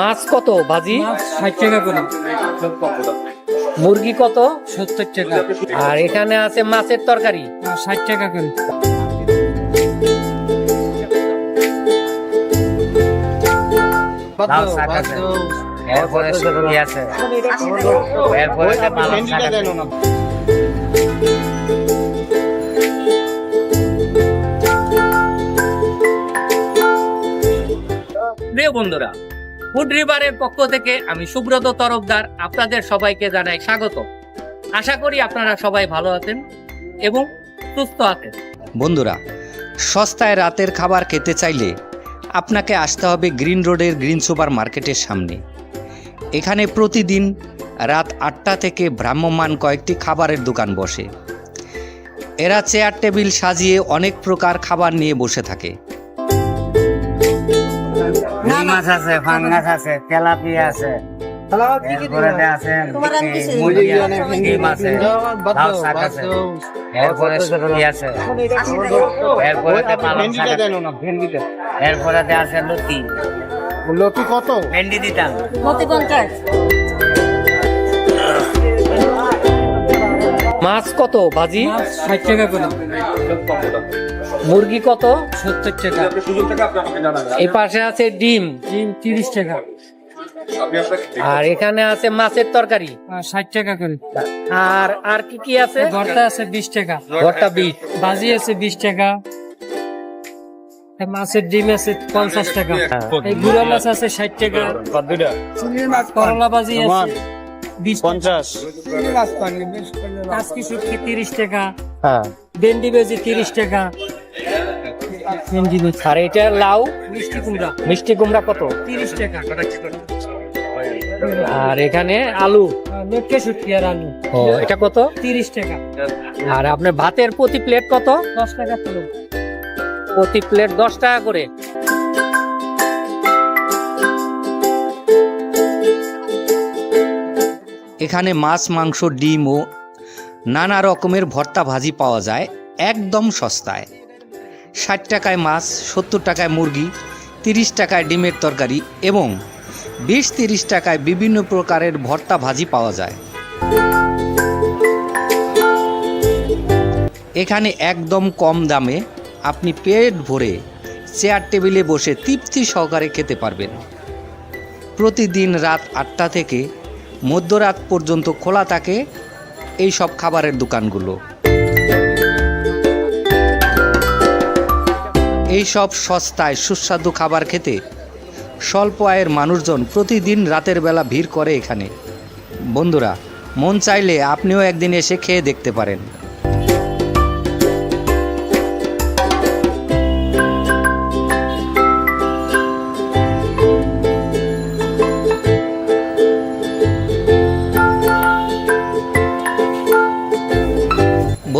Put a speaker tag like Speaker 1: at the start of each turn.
Speaker 1: মাছ কত ভাজি?
Speaker 2: মাছ ষাট টাকা করে।
Speaker 1: মুরগি কত?
Speaker 2: সত্তর টাকা।
Speaker 1: আর এখানে আছে মাছের তরকারি?
Speaker 2: ষাট টাকা করে।
Speaker 3: লাল এরপরে আছে? এরপরে পালং
Speaker 1: প্রিয় বন্ধুরা ফুড রিভারের পক্ষ থেকে আমি সুব্রত তরফদার আপনাদের সবাইকে জানাই স্বাগত। আশা করি আপনারা সবাই ভালো আছেন এবং সুস্থ আছেন।
Speaker 4: বন্ধুরা, সস্তায় রাতের খাবার খেতে চাইলে আপনাকে আসতে হবে গ্রিন রোডের গ্রিন সুপার মার্কেটের সামনে। এখানে প্রতিদিন রাত আটটা থেকে ভ্রাম্যমান কয়েকটি খাবারের দোকান বসে। এরা চেয়ার টেবিল সাজিয়ে অনেক প্রকার খাবার নিয়ে বসে থাকে।
Speaker 3: মাছ আছে ফাঙ্গাস আছে তেলাপিয়া আছে। এরপরে আছে ডিম আছে লাল শাক আছে এরপরে সবজি আছে। এরপরে পালং শাক আছে এরপরে আছে লতি।
Speaker 5: লতি কত?
Speaker 3: ভেন্ডি দিতাম।
Speaker 6: মতি পঞ্চাশ।
Speaker 1: মাছ কত ভাজি?
Speaker 2: ষাট টাকা করে।
Speaker 1: মুরগি কত?
Speaker 2: সত্তর টাকা।
Speaker 1: এই পাশে আছে ডিম
Speaker 2: ডিম তিরিশ টাকা।
Speaker 1: আর এখানে আছে মাছের তরকারি।
Speaker 2: ষাট টাকা করে।
Speaker 1: আর আর কি কি আছে?
Speaker 2: ভর্তা আছে বিশ টাকা।
Speaker 1: ভর্তা বিট
Speaker 2: ভাজি আছে বিশ টাকা। মাছের ডিম আছে পঞ্চাশ টাকা। এই গুড়া মাছ আছে ষাট টাকা। করলা ভাজি আছে বিশ পঞ্চাশ। তিরিশ টাকা।
Speaker 1: হ্যাঁ।
Speaker 2: ভেন্ডি বেজি তিরিশ টাকা। ভেন্ডি বেজি
Speaker 1: আর এটা লাউ
Speaker 2: মিষ্টি কুমড়া।
Speaker 1: মিষ্টি কুমড়া কত?
Speaker 2: তিরিশ টাকা।
Speaker 1: আর এখানে আলু।
Speaker 2: লটকে শুটকি আর আলু।
Speaker 1: ও এটা কত?
Speaker 2: তিরিশ টাকা।
Speaker 1: আর আপনার ভাতের প্রতি প্লেট কত?
Speaker 2: দশ টাকা কিলো।
Speaker 1: প্রতি প্লেট দশ টাকা করে।
Speaker 4: এখানে মাছ মাংস ডিম ও নানা রকমের ভর্তা ভাজি পাওয়া যায়, একদম সস্তায়। ষাট টাকায় মাছ, সত্তর টাকায় মুরগি, তিরিশ টাকায় ডিমের তরকারি এবং বিশ তিরিশ টাকায় বিভিন্ন প্রকারের ভর্তা ভাজি পাওয়া যায়। এখানে একদম কম দামে আপনি পেট ভরে চেয়ার টেবিলে বসে তৃপ্তি সহকারে খেতে পারবেন। প্রতিদিন রাত আটটা থেকে মধ্যরাত পর্যন্ত খোলা থাকে এই সব খাবারের দোকানগুলো। এই সব সস্তায় সুস্বাদু খাবার খেতে স্বল্প আয়ের মানুষজন প্রতিদিন রাতের বেলা ভিড় করে এখানে। বন্ধুরা, মন চাইলে আপনিও একদিন এসে খেয়ে দেখতে পারেন।